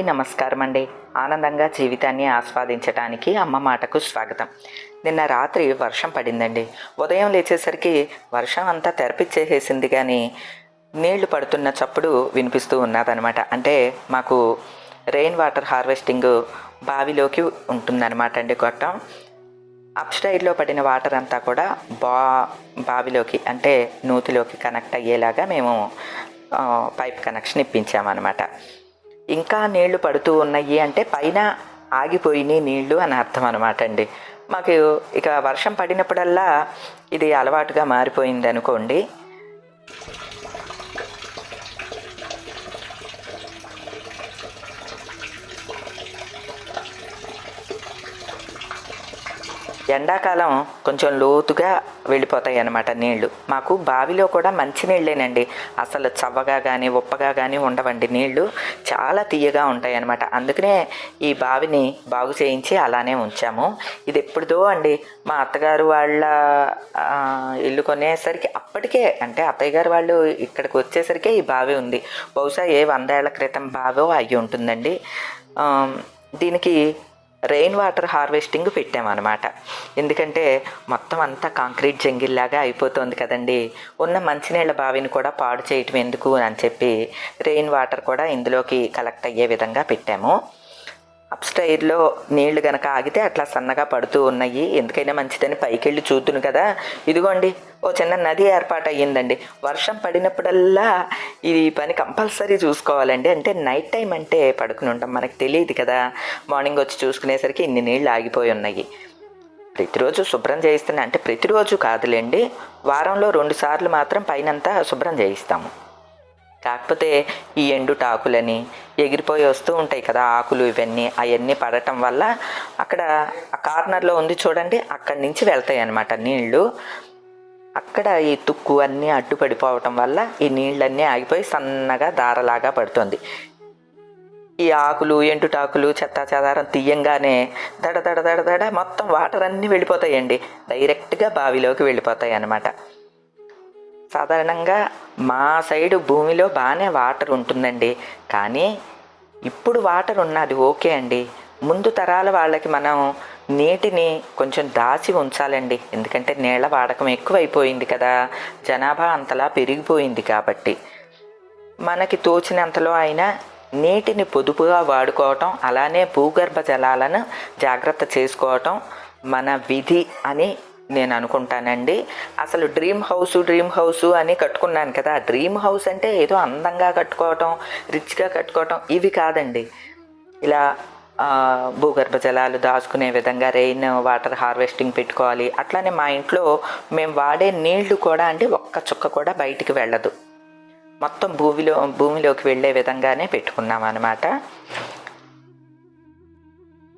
అందరికీ నమస్కారం అండి ఆనందంగా జీవితాన్ని ఆస్వాదించడానికి అమ్మ మాటకు స్వాగతం. నిన్న రాత్రి వర్షం పడిందండి. ఉదయం లేచేసరికి వర్షం అంతా తెరపిచ్చేసేసింది కానీ నీళ్ళు పడుతున్న చప్పుడు వినిపిస్తూ ఉన్నదనమాట. అంటే మాకు రెయిన్ వాటర్ హార్వెస్టింగ్ బావిలోకి ఉంటుందన్నమాట అండి గొట్టం. అప్ స్టైర్లో పడిన వాటర్ అంతా కూడా బా బావిలోకి అంటే నూతిలోకి కనెక్ట్ అయ్యేలాగా మేము పైప్ కనెక్షన్ ఇప్పించామన్నమాట ఇంకా నీళ్ళు పడుతూ ఉన్నాయి అంటే పైన ఆగిపోయినాయి నీళ్ళు అని అర్థం అనమాట అండి. మాకు ఇక వర్షం పడినప్పుడల్లా ఇది అలవాటుగా మారిపోయింది అనుకోండి. ఎండాకాలం కొంచెం లోతుగా వెళ్ళిపోతాయి అన్నమాట నీళ్ళు. మాకు బావిలో కూడా మంచి నీళ్ళేనండి అసలు చవ్వగా కానీ ఉప్పగా కానీ ఉండవండి నీళ్ళు. చాలా తీయగా ఉంటాయి అన్నమాట. అందుకనే ఈ బావిని బాగు చేయించి అలానే ఉంచాము. ఇది ఎప్పుడుదో అండి మా అత్తగారు వాళ్ళ ఇల్లు కొనేసరికి అప్పటికే అంటే అత్తయ్య గారు వాళ్ళు ఇక్కడికి వచ్చేసరికి ఈ బావి ఉంది. బహుశా ఏ వందేళ్ళ క్రితం బావో అయ్యి ఉంటుందండి దీనికి రెయిన్ వాటర్ హార్వెస్టింగ్ పెట్టామన్నమాట. ఎందుకంటే మొత్తం అంతా కాంక్రీట్ జంగిల్లాగా అయిపోతుంది కదండి. ఉన్న మంచినీళ్ళ బావిని కూడా పాడు చేయటం ఎందుకు అని చెప్పి రెయిన్ వాటర్ కూడా ఇందులోకి కలెక్ట్ అయ్యే విధంగా పెట్టాము. అప్ స్టైర్లో నీళ్ళు గనక ఆగితే అట్లా సన్నగా పడుతూ ఉన్నాయి. ఎందుకైనా మంచిదని పైకెళ్ళి చూద్దును కదా. ఇదిగోండి ఓ చిన్న నది ఏర్పాటయ్యిందండి వర్షం పడినప్పుడల్లా ఈ పని కంపల్సరీ చూసుకోవాలండి. అంటే నైట్ టైం అంటే పడుకుని ఉంటాం మనకు తెలియదు కదా. మార్నింగ్ వచ్చి చూసుకునేసరికి ఇన్ని నీళ్ళు ఆగిపోయి ఉన్నాయి. ప్రతిరోజు శుభ్రం చేయిస్తున్నా అంటే ప్రతిరోజు కాదులేండి. వారంలో రెండు సార్లు మాత్రం పైనంతా శుభ్రం చేయిస్తాము. కాకపోతే ఈ ఎండుటాకులని ఎగిరిపోయి వస్తూ ఉంటాయి కదా ఆకులు ఇవన్నీ అవన్నీ పడటం వల్ల అక్కడ ఆ కార్నర్లో ఉంది చూడండి అక్కడి నుంచి వెళ్తాయి అన్నమాట నీళ్ళు. అక్కడ ఈ తుక్కు అన్నీ అడ్డుపడిపోవటం వల్ల ఈ నీళ్ళన్నీ ఆగిపోయి సన్నగా దారలాగా పడుతుంది. ఈ ఆకులు ఎండుటాకులు చెత్త చెదారం తీయంగానే దడ దడ దడ దడ మొత్తం వాటర్ అన్నీ వెళ్ళిపోతాయండి. డైరెక్ట్గా బావిలోకి వెళ్ళిపోతాయి అన్నమాట. సాధారణంగా మా సైడు భూమిలో బాగానే వాటర్ ఉంటుందండి. కానీ ఇప్పుడు వాటర్ ఉన్నది ఓకే అండి. ముందు తరాల వాళ్ళకి మనం నీటిని కొంచెం దాచి ఉంచాలండి. ఎందుకంటే నీళ్ళ వాడకం ఎక్కువైపోయింది కదా. జనాభా అంతలా పెరిగిపోయింది కాబట్టి. మనకి తోచినంతలో అయినా నీటిని పొదుపుగా వాడుకోవటం అలానే భూగర్భ జలాలను జాగ్రత్త చేసుకోవటం మన విధి అని నేను అనుకుంటానండి. అసలు డ్రీమ్ హౌస్ డ్రీమ్ హౌస్ అని కట్టుకున్నాను కదా. డ్రీమ్ హౌస్ అంటే ఏదో అందంగా కట్టుకోవటం రిచ్గా కట్టుకోవటం ఇవి కాదండి. ఇలా భూగర్భ జలాలు దాచుకునే విధంగా రెయిన్ వాటర్ హార్వెస్టింగ్ పెట్టుకోవాలి. అట్లానే మా ఇంట్లో మేము వాడే నీళ్ళు కూడా అండి ఒక్క చుక్క కూడా బయటికి వెళ్ళదు. మొత్తం భూమిలో భూమిలోకి వెళ్ళే విధంగానే పెట్టుకున్నాం అనమాట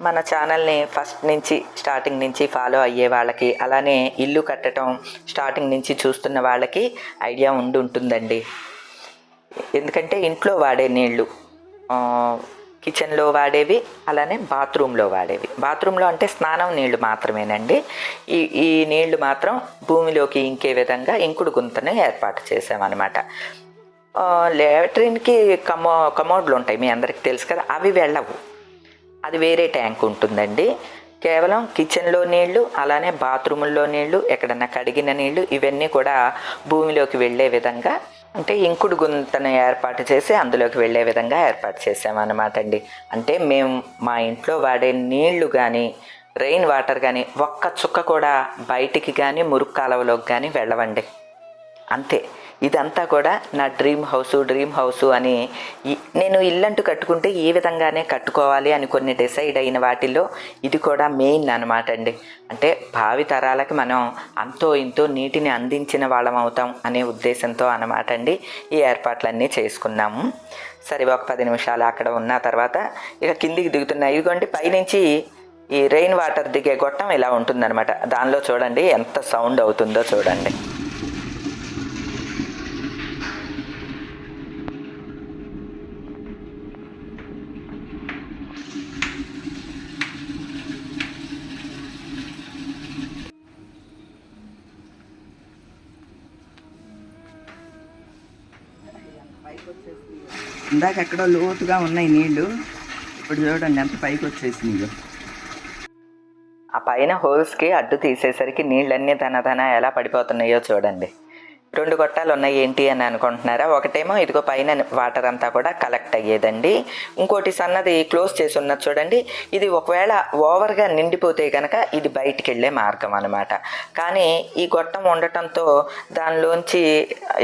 మన ఛానల్ని ఫస్ట్ నుంచి స్టార్టింగ్ నుంచి ఫాలో అయ్యే వాళ్ళకి అలానే ఇల్లు కట్టడం స్టార్టింగ్ నుంచి చూస్తున్న వాళ్ళకి ఐడియా ఉండి ఉంటుందండి. ఎందుకంటే ఇంట్లో వాడే నీళ్ళు కిచెన్లో వాడేవి అలానే బాత్రూంలో వాడేవి. బాత్రూంలో అంటే స్నానం నీళ్ళు మాత్రమేనండి. ఈ ఈ నీళ్ళు మాత్రం భూమిలోకి ఇంకే విధంగా ఇంకుడు గుంతను ఏర్పాటు చేసామన్నమాట ఆ, లాట్రిన్కి కమో కమోడ్లు ఉంటాయి మీ అందరికి తెలుసు కదా అవి వెళ్ళవు. అది వేరే ట్యాంక్ ఉంటుందండి. కేవలం కిచెన్లో నీళ్ళు అలానే బాత్రూముల్లో నీళ్ళు ఎక్కడన్నా కడిగిన నీళ్ళు ఇవన్నీ కూడా భూమిలోకి వెళ్ళే విధంగా అంటే ఇంకుడు గుంతను ఏర్పాటు చేసి అందులోకి వెళ్ళే విధంగా ఏర్పాటు చేసామన్నమాట అండి. అంటే మేము మా ఇంట్లో వాడే నీళ్ళు కానీ రెయిన్ వాటర్ కానీ ఒక్క చుక్క కూడా బయటికి కానీ మురుగు కాలువలోకి కానీ వెళ్ళవండి. అంతే. ఇదంతా కూడా నా డ్రీమ్ హౌస్ డ్రీమ్ హౌస్ అని నేను ఇల్లంటూ కట్టుకుంటే ఈ విధంగానే కట్టుకోవాలి అని కొన్ని డిసైడ్ అయిన వాటిల్లో ఇది కూడా మెయిన్ అనమాట అండి. అంటే భావి తరాలకి మనం అంతో ఇంతో నీటిని అందించిన వాళ్ళం అవుతాం అనే ఉద్దేశంతో అనమాట అండి. ఈ ఏర్పాట్లన్నీ చేసుకున్నాము. సరే ఒక పది నిమిషాలు అక్కడ ఉన్న తర్వాత ఇక కిందికి దిగుతున్నాయి ఇదిగోండి పైనుంచి ఈ రెయిన్ వాటర్ దిగే గొట్టం ఇలా ఉంటుందన్నమాట. దానిలో చూడండి ఎంత సౌండ్ అవుతుందో చూడండి. ఇందాక ఎక్కడో లోతుగా ఉన్నాయి నీళ్ళు. ఇప్పుడు చూడండి ఎంత పైకి వచ్చేసింది ఆ పైన హోల్స్కి అడ్డు తీసేసరికి నీళ్ళన్నీ తన తన ఎలా పడిపోతున్నాయో చూడండి. రెండు గొట్టాలు ఉన్నాయి ఏంటి అని అనుకుంటున్నారా? ఒకటేమో ఇదిగో పైన వాటర్ అంతా కూడా కలెక్ట్ అయ్యేదండి. ఇంకోటి సన్నది క్లోజ్ చేసి ఉన్నది చూడండి. ఇది ఒకవేళ ఓవర్గా నిండిపోతే కనుక ఇది బయటికి వెళ్ళే మార్గం అనమాట కానీ ఈ గొట్టం ఉండటంతో దానిలోంచి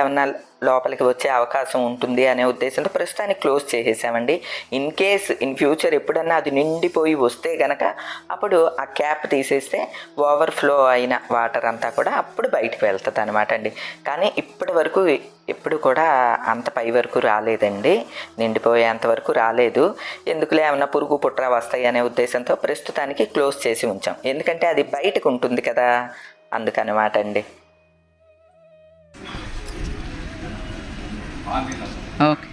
ఏమన్నా లోపలికి వచ్చే అవకాశం ఉంటుంది అనే ఉద్దేశంతో ప్రస్తుతానికి క్లోజ్ చేసేసామండి. ఇన్ కేస్ ఇన్ ఫ్యూచర్ ఎప్పుడన్నా అది నిండిపోయి వస్తే గనక అప్పుడు ఆ క్యాప్ తీసేస్తే ఓవర్ఫ్లో అయిన వాటర్ అంతా కూడా అప్పుడు బయటకు వెళ్తుంది అనమాట అండి. కానీ ఇప్పటి వరకు ఎప్పుడు కూడా అంత పై వరకు రాలేదండి. నిండిపోయేంత వరకు రాలేదు. ఎందుకులే ఏమన్నా పురుగు పుట్ర వస్తాయి అనే ఉద్దేశంతో ప్రస్తుతానికి క్లోజ్ చేసి ఉంచాం. ఎందుకంటే అది బయటకు ఉంటుంది కదా అందుకనమాట అండి. ఓకే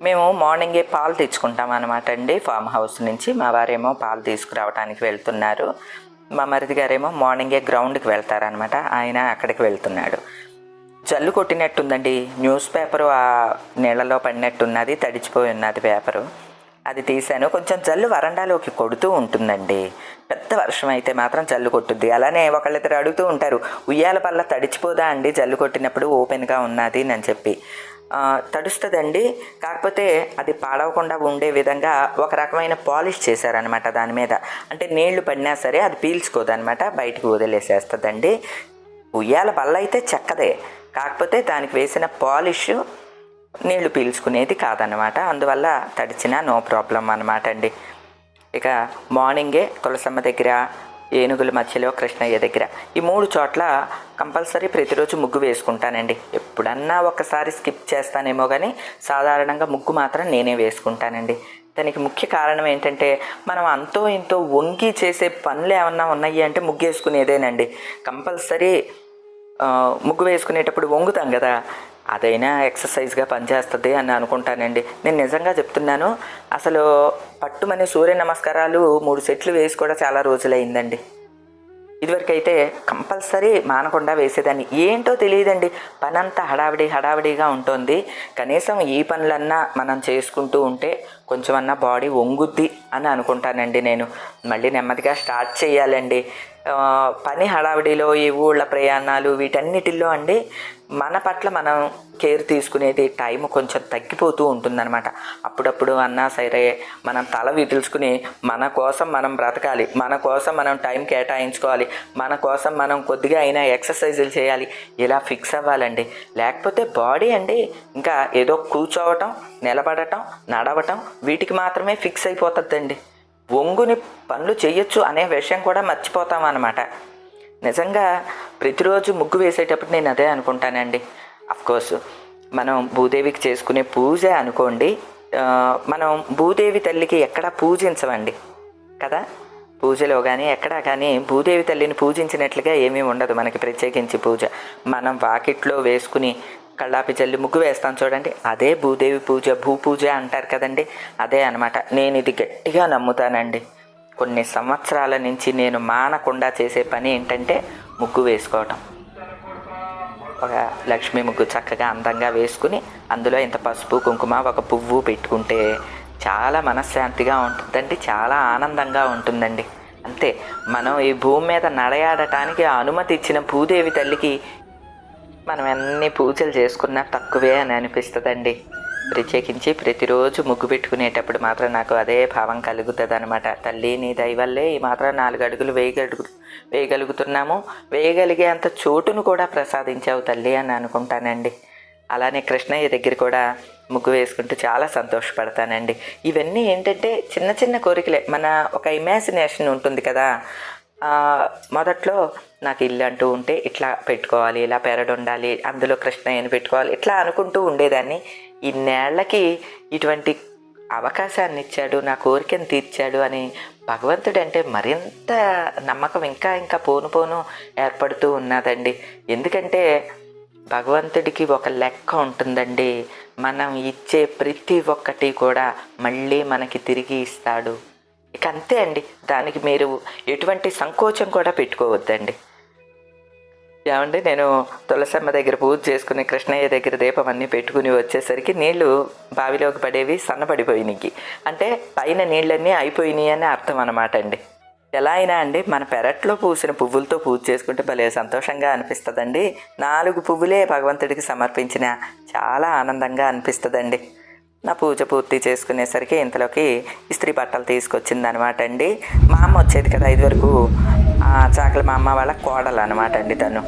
మేము మార్నింగే పాలు తెచ్చుకుంటాం అనమాట అండి. ఫామ్ హౌస్ నుంచి మా వారేమో పాలు తీసుకురావడానికి వెళ్తున్నారు. మా మరిది గారేమో మార్నింగే గ్రౌండ్కి వెళ్తారనమాట ఆయన అక్కడికి వెళ్తున్నాడు. జల్లు కొట్టినట్టుందండి. న్యూస్ పేపరు ఆ నీళ్ళలో పడినట్టున్నది తడిచిపోయి ఉన్నది పేపరు. అది తీశాను. కొంచెం జల్లు వరండాలోకి కొడుతూ ఉంటుందండి. పెద్ద వర్షం అయితే మాత్రం జల్లు కొట్టుద్ది. అలానే ఒకళ్ళిద్దరు అడుగుతూ ఉంటారు ఉయ్యాల పల్ల తడిచిపోదా అండి? జల్లు కొట్టినప్పుడు ఓపెన్గా ఉన్నది అని చెప్పి. తడుస్తుందండి. కాకపోతే అది పాడవకుండా ఉండే విధంగా ఒక రకమైన పాలిష్ చేశారనమాట దాని మీద. అంటే నీళ్ళు పడినా సరే అది పీల్చుకోదనమాట బయటికి వదిలేసేస్తుందండి. ఉయ్యాల బల్ల అయితే చెక్కదే. కాకపోతే దానికి వేసిన పాలిష్ నీళ్ళు పీల్చుకునేది కాదనమాట అందువల్ల తడిచినా నో ప్రాబ్లం అనమాట అండి. ఇక మార్నింగే తులసమ్మ దగ్గర ఏనుగుల మధ్యలో కృష్ణయ్య దగ్గర ఈ మూడు చోట్ల కంపల్సరీ ప్రతిరోజు ముగ్గు వేసుకుంటానండి. ఎప్పుడన్నా ఒకసారి స్కిప్ చేస్తానేమో కానీ సాధారణంగా ముగ్గు మాత్రం నేనే వేసుకుంటానండి. దానికి ముఖ్య కారణం ఏంటంటే మనం అంతో ఇంతో వంగి చేసే పనులు ఏమన్నా ఉన్నాయి అంటే ముగ్గు వేసుకునేదేనండి కంపల్సరీ ముగ్గు వేసుకునేటప్పుడు వంగుతాం కదా. అదైనా ఎక్సర్సైజ్గా పనిచేస్తుంది అని అనుకుంటానండి. నేను నిజంగా చెప్తున్నాను అసలు పట్టుమని సూర్య నమస్కారాలు మూడు సెట్లు వేసి కూడా చాలా రోజులైందండి. ఇదివరకైతే కంపల్సరీ మానకుండా వేసేదాన్ని. ఏంటో తెలియదండి పనంతా హడావిడి హడావిడిగా ఉంటుంది. కనీసం ఈ పనులన్నా మనం చేసుకుంటూ ఉంటే కొంచెమన్నా బాడీ వంగుద్ది అని అనుకుంటానండి నేను. మళ్ళీ నెమ్మదిగా స్టార్ట్ చేయాలండి. పని హడావిడిలో ఈ ఊళ్ళ ప్రయాణాలు వీటన్నిటిల్లో అండి మన పట్ల మనం కేర్ తీసుకునేది టైం కొంచెం తగ్గిపోతూ ఉంటుందన్నమాట. అప్పుడప్పుడు అన్నా సరే మనం తల విదుల్చుకుని మన కోసం మనం బ్రతకాలి మన కోసం మనం టైం కేటాయించుకోవాలి మన కోసం మనం కొద్దిగా అయినా ఎక్సర్సైజులు చేయాలి ఇలా ఫిక్స్ అవ్వాలండి. లేకపోతే బాడీ అండి ఇంకా ఏదో కూర్చోవటం నిలబడటం నడవటం వీటికి మాత్రమే ఫిక్స్ అయిపోతుందండి. ఒంగుని పనులు చేయొచ్చు అనే విషయం కూడా మర్చిపోతాం అనమాట నిజంగా ప్రతిరోజు ముగ్గు వేసేటప్పుడు నేను అదే అనుకుంటానండి. కోర్స్ మనం భూదేవికి చేసుకునే పూజ అనుకోండి. మనం భూదేవి తల్లికి ఎక్కడా పూజించమండి. కదా? పూజలో కానీ ఎక్కడా కానీ భూదేవి తల్లిని పూజించినట్లుగా ఏమీ ఉండదు మనకి ప్రత్యేకించి పూజ. మనం వాకిట్లో వేసుకుని కళ్ళాపి జల్లి ముగ్గు వేస్తాను చూడండి. అదే భూదేవి పూజ భూ పూజ అంటారు కదండి. అదే అనమాట నేను ఇది గట్టిగా నమ్ముతానండి. కొన్ని సంవత్సరాల నుంచి నేను మానకుండా చేసే పని ఏంటంటే ముగ్గు వేసుకోవటం. ఒక లక్ష్మీ ముగ్గు చక్కగా అందంగా వేసుకుని అందులో ఇంత పసుపు కుంకుమ ఒక పువ్వు పెట్టుకుంటే చాలా మనశ్శాంతిగా ఉంటుందండి. చాలా ఆనందంగా ఉంటుందండి. అంతే. మనం ఈ భూమి మీద నడయాడటానికి అనుమతి ఇచ్చిన భూదేవి తల్లికి మనం అన్ని పూజలు చేసుకున్నా తక్కువే అని అనిపిస్తుందండి. ప్రత్యేకించి ప్రతిరోజు ముగ్గు పెట్టుకునేటప్పుడు మాత్రం నాకు అదే భావం కలుగుతుంది అనమాట తల్లి నీ దయవల్లే ఈ మాత్రం నాలుగు అడుగులు వేయగలుగు వేయగలుగుతున్నాము. వేయగలిగే అంత చోటును కూడా ప్రసాదించావు తల్లి అని అనుకుంటానండి. అలానే కృష్ణయ్య దగ్గర కూడా ముగ్గు వేసుకుంటూ చాలా సంతోషపడతానండి. ఇవన్నీ ఏంటంటే చిన్న చిన్న కోరికలే. మన ఒక ఇమాజినేషన్ ఉంటుంది కదా. మొదట్లో నాకు ఇల్లు అంటూ ఉంటే ఇట్లా పెట్టుకోవాలి ఇలా పెరడు ఉండాలి అందులో కృష్ణయ్యని పెట్టుకోవాలి ఇట్లా అనుకుంటూ ఉండేదాన్ని. ఇన్నేళ్ళకి ఇటువంటి అవకాశాన్ని ఇచ్చాడు నా కోరికను తీర్చాడు అని భగవంతుడు అంటే మరింత నమ్మకం ఇంకా ఇంకా పోను పోను ఏర్పడుతూ ఉన్నదండి. ఎందుకంటే భగవంతుడికి ఒక లెక్క ఉంటుందండి. మనం ఇచ్చే ప్రతి ఒక్కటి కూడా మళ్ళీ మనకి తిరిగి ఇస్తాడు. ఇక అంతే అండి. దానికి మీరు ఎటువంటి సంకోచం కూడా పెట్టుకోవద్దండి. ఏమండి నేను తులసమ్మ దగ్గర పూజ చేసుకుని కృష్ణయ్య దగ్గర దీపం అన్నీ పెట్టుకుని వచ్చేసరికి నీళ్ళు బావిలోకి పడేవి సన్నపడిపోయినాయి అంటే పైన నీళ్ళన్నీ అయిపోయినాయి అని అర్థం అనమాట అండి. ఎలా అయినా అండి మన పెరట్లో పూసిన పువ్వులతో పూజ చేసుకుంటే భలే సంతోషంగా అనిపిస్తుందండి. నాలుగు పువ్వులే భగవంతుడికి సమర్పించిన చాలా ఆనందంగా అనిపిస్తుందండి. నా పూజ పూర్తి చేసుకునేసరికి ఇంతలోకి ఇస్త్రీ బట్టలు తీసుకొచ్చింది అనమాట అండి. మా అమ్మ వచ్చేది కదా ఇది వరకు చాకలి మా అమ్మ వాళ్ళ కోడలు అనమాట అండి తను.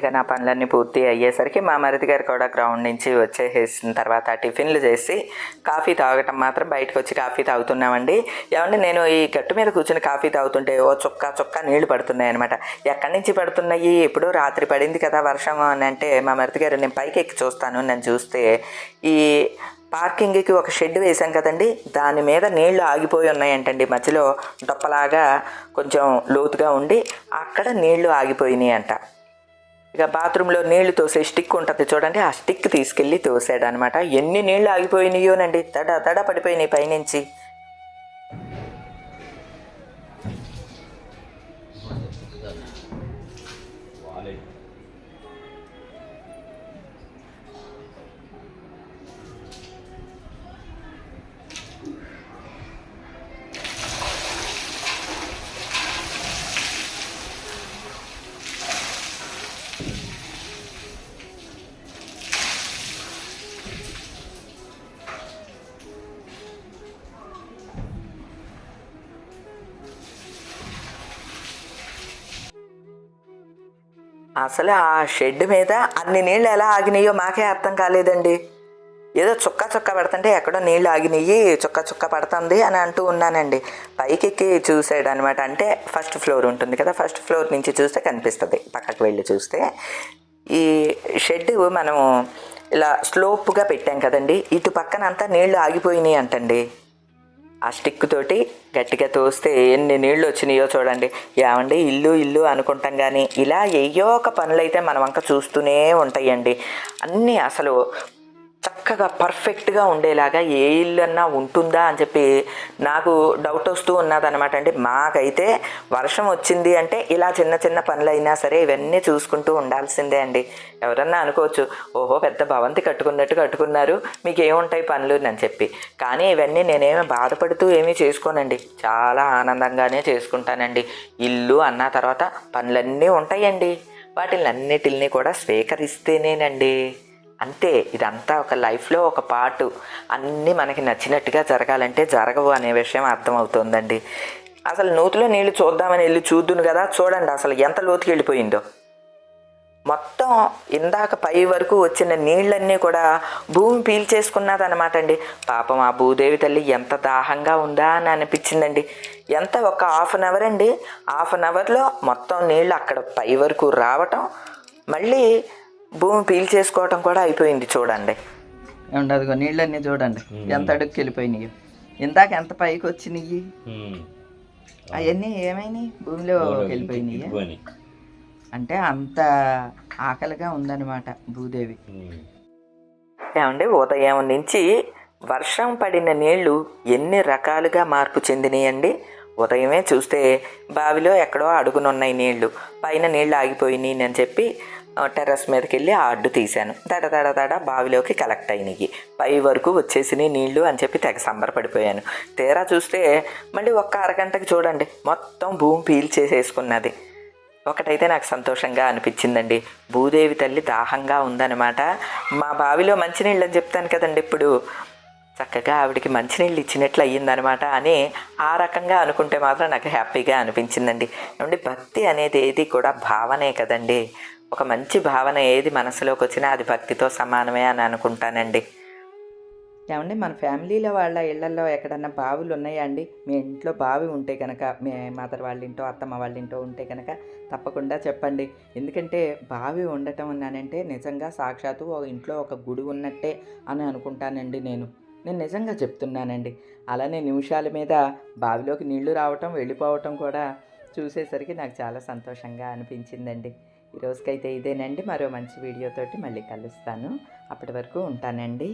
ఇక నా పనులన్నీ పూర్తి అయ్యేసరికి మా మరిది గారు కూడా గ్రౌండ్ నుంచి వచ్చేసేసిన తర్వాత టిఫిన్లు చేసి కాఫీ తాగటం మాత్రం బయటకు వచ్చి కాఫీ తాగుతున్నామండి. ఏమంటే నేను ఈ గట్టు మీద కూర్చుని కాఫీ తాగుతుంటే ఓ చుక్క చుక్క నీళ్ళు పడుతున్నాయి అనమాట ఎక్కడి నుంచి పడుతున్నాయి? ఎప్పుడో రాత్రి పడింది కదా వర్షం అని అంటే మా మరిది గారు నేను పైకి ఎక్కి చూస్తాను నేను చూస్తే. ఈ పార్కింగ్కి ఒక షెడ్ వేసాం కదండి దాని మీద నీళ్ళు ఆగిపోయి ఉన్నాయంటండి. మధ్యలో డొప్పలాగా కొంచెం లోతుగా ఉండి అక్కడ నీళ్ళు ఆగిపోయినాయి అంట ఇక బాత్రూంలో నీళ్ళు తోసే స్టిక్ ఉంటుంది చూడండి ఆ స్టిక్ తీసుకెళ్ళి తోసాడనమాట. ఎన్ని నీళ్ళు ఆగిపోయినాయోనండి. తడ తడ పడిపోయినాయి పైనుంచి. అసలు ఆ షెడ్ మీద అన్ని నీళ్ళు ఎలా ఆగినాయో మాకే అర్థం కాలేదండి. ఏదో చుక్క చుక్క పడుతుంటే ఎక్కడో నీళ్ళు ఆగినాయి చుక్క చుక్క పడుతుంది అని అంటూ ఉన్నానండి. పైకి ఎక్కి చూసాడు అనమాట అంటే ఫస్ట్ ఫ్లోర్ ఉంటుంది కదా ఫస్ట్ ఫ్లోర్ నుంచి చూస్తే కనిపిస్తుంది. పక్కకు వెళ్ళి చూస్తే ఈ షెడ్ మనము ఇలా స్లోప్గా పెట్టాం కదండి. ఇటు పక్కన అంతా నీళ్ళు ఆగిపోయినాయి అంటండి. ఆ స్టిక్ తోటి గట్టిగా తోస్తే ఎన్ని నీళ్ళు వచ్చినాయో చూడండి. ఏమండి? ఇల్లు ఇల్లు అనుకుంటాం కానీ ఇలా ఏయో ఒక పనులైతే మనం మన వంక చూస్తూనే ఉంటాయండి. అన్నీ అసలు చక్కగా పర్ఫెక్ట్గా ఉండేలాగా ఏ ఇల్లు అన్నా ఉంటుందా అని చెప్పి నాకు డౌట్ వస్తూ ఉన్నదనమాట అండి మాకైతే వర్షం వచ్చింది అంటే ఇలా చిన్న చిన్న పనులు అయినా సరే ఇవన్నీ చూసుకుంటూ ఉండాల్సిందే అండి. ఎవరన్నా అనుకోవచ్చు ఓహో పెద్ద భవంతి కట్టుకున్నట్టు కట్టుకున్నారు మీకు ఏముంటాయి పనులు? అని చెప్పి. కానీ ఇవన్నీ నేనేమి బాధపడుతూ ఏమీ చేసుకోనండి. చాలా ఆనందంగానే చేసుకుంటానండి. ఇల్లు అన్న తర్వాత పనులన్నీ ఉంటాయండి. వాటిని అన్నిటిని కూడా స్వీకరిస్తేనేనండి. అంతే ఇదంతా ఒక లైఫ్లో ఒక పాటు అన్నీ మనకి నచ్చినట్టుగా జరగాలంటే జరగవు అనే విషయం అర్థమవుతుందండి. అసలు నూతిలో నీళ్ళు చూద్దామని వెళ్ళి చూద్దును కదా చూడండి అసలు ఎంత లోతుకి వెళ్ళిపోయిందో. మొత్తం ఇందాక పై వరకు వచ్చిన నీళ్ళన్నీ కూడా భూమి పీల్చేసుకున్నది అనమాట అండి. పాపం ఆ భూదేవి తల్లి ఎంత దాహంగా ఉందా అని అనిపించిందండి. ఎంత ఒక హాఫ్ అన్ అవర్ అండి. హాఫ్ అన్ అవర్లో మొత్తం నీళ్ళు అక్కడ పై వరకు రావటం మళ్ళీ భూమి పీల్చేసుకోవటం కూడా అయిపోయింది చూడండి. ఏమండి అదిగో నీళ్ళన్నీ చూడండి. ఎంత అడుగుకి వెళ్ళిపోయినాయి. ఇందాక ఎంత పైకి వచ్చినాయి? అవన్నీ ఏమైనాయి? భూమిలో వెళ్ళిపోయినాయి? అంటే అంత ఆకలిగా ఉందన్నమాట భూదేవి. ఏమండి ఉదయం నుంచి వర్షం పడిన నీళ్ళు ఎన్ని రకాలుగా మార్పు చెందినాయండి? ఉదయమే చూస్తే బావిలో ఎక్కడో అడుగునున్నాయి నీళ్ళు. పైన నీళ్ళు ఆగిపోయినాయి అని చెప్పి టెర్రస్ మీదకి వెళ్ళి ఆ అడ్డు తీశాను. దడ దడ దడ బావిలోకి కలెక్ట్ అయినాయి. పై వరకు వచ్చేసినాయి నీళ్ళు అని చెప్పి తెగ సంబరపడిపోయాను. తీరా చూస్తే మళ్ళీ ఒక్క అరగంటకి చూడండి మొత్తం భూమి పీల్చేసేసుకున్నది. ఒకటైతే నాకు సంతోషంగా అనిపించిందండి. భూదేవి తల్లి దాహంగా ఉందన్నమాట. మా బావిలో మంచినీళ్ళు అని చెప్తాను కదండి ఇప్పుడు. చక్కగా ఆవిడకి మంచినీళ్ళు ఇచ్చినట్లు అయ్యిందనమాట అని ఆ రకంగా అనుకుంటే మాత్రం నాకు హ్యాపీగా అనిపించిందండి. ఏమంటే భక్తి అనేది ఏది కూడా భావనే కదండి. ఒక మంచి భావన ఏది మనసులోకి వచ్చినా అది భక్తితో సమానమే అని అనుకుంటానండి. ఏమండి మన ఫ్యామిలీలో వాళ్ళ ఇళ్ళలో ఎక్కడన్నా బావులు ఉన్నాయా అండి? మీ ఇంట్లో బావి ఉంటే కనుక మీ మదర్ వాళ్ళ ఇంటో అత్తమ్మ వాళ్ళ ఇంటో ఉంటే కనుక తప్పకుండా చెప్పండి. ఎందుకంటే బావి ఉండటం అన్నానంటే నిజంగా సాక్షాత్తు ఒక ఇంట్లో ఒక గుడి ఉన్నట్టే అని అనుకుంటానండి నేను. నేను నిజంగా చెప్తున్నానండి. అలానే నిమిషాల మీద బావిలోకి నీళ్ళు రావటం వెళ్ళిపోవటం కూడా చూసేసరికి నాకు చాలా సంతోషంగా అనిపించిందండి. ఈ రోజుకైతే ఇదేనండి. మరో మంచి వీడియోతోటి మళ్ళీ కలుస్తాను. అప్పటి వరకు ఉంటానండి.